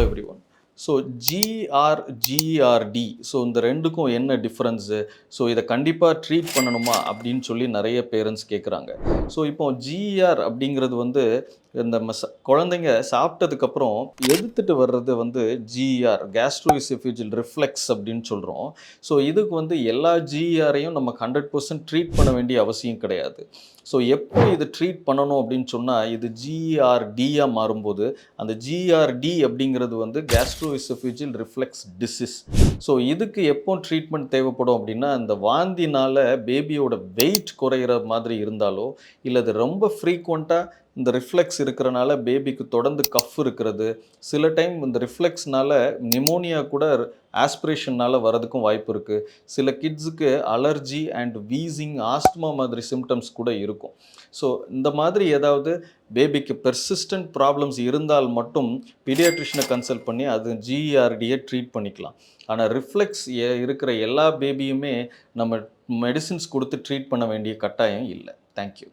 Hello everyone so GER GERD so இந்த ரெண்டுக்கும் என்ன டிஃப்ரென்ஸு ஸோ இதை கண்டிப்பாக ட்ரீட் பண்ணணுமா அப்படின்னு சொல்லி நிறைய பேரண்ட்ஸ் கேட்குறாங்க ஸோ இப்போ ஜிஆர் அப்படிங்கிறது வந்து இந்த மச குழந்தைங்க சாப்பிட்டதுக்கப்புறம் எதிர்த்துட்டு வர்றது வந்து ஜிஆர் கேஸ்ட்ரோஇசெஃபிஜில் ரிஃப்ளெக்ஸ் அப்படின்னு சொல்கிறோம் ஸோ இதுக்கு வந்து எல்லா ஜிஆரையும் நம்ம ஹண்ட்ரட் பர்சன்ட் ட்ரீட் பண்ண வேண்டிய அவசியம் கிடையாது. ஸோ எப்போ இது ட்ரீட் பண்ணணும் அப்படின்னு சொன்னால் இது ஜிஆர்டியாக மாறும்போது அந்த ஜிஆர்டி அப்படிங்கிறது வந்து கேஸ்ட்ரோஇசெஃபிஜில் ரிஃப்ளெக்ஸ் டிசீஸ் ஸோ இதுக்கு எப்போ ட்ரீட்மெண்ட் தேவைப்படும் அப்படின்னா இந்த வாந்தினால் பேபியோட வெயிட் குறையிற மாதிரி இருந்தாலோ இல்லை அது ரொம்ப ஃப்ரீக்வெண்ட்டாக இந்த ரிஃப்ளெக்ஸ் இருக்கிறனால பேபிக்கு தொடர்ந்து கஃப் இருக்கிறது சில டைம் இந்த ரிஃப்ளெக்ஸ்னால நிமோனியா கூட ஆஸ்பிரேஷனால் வரதுக்கும் வாய்ப்பு இருக்குது சில கிட்ஸுக்கு அலர்ஜி அண்ட் வீசிங் ஆஸ்துமா மாதிரி சிம்டம்ஸ் கூட இருக்கும். ஸோ இந்த மாதிரி ஏதாவது பேபிக்கு பெர்சிஸ்டன்ட் ப்ராப்ளம்ஸ் இருந்தால் மட்டும் பீடியாட்ரிஷனை கன்சல்ட் பண்ணி அது ஜிஆர்டியை ட்ரீட் பண்ணிக்கலாம். ஆனால் ரிஃப்ளெக்ஸ் இருக்கிற எல்லா பேபியுமே நம்ம மெடிசின்ஸ் கொடுத்து ட்ரீட் பண்ண வேண்டிய கட்டாயம் இல்லை. தேங்க்யூ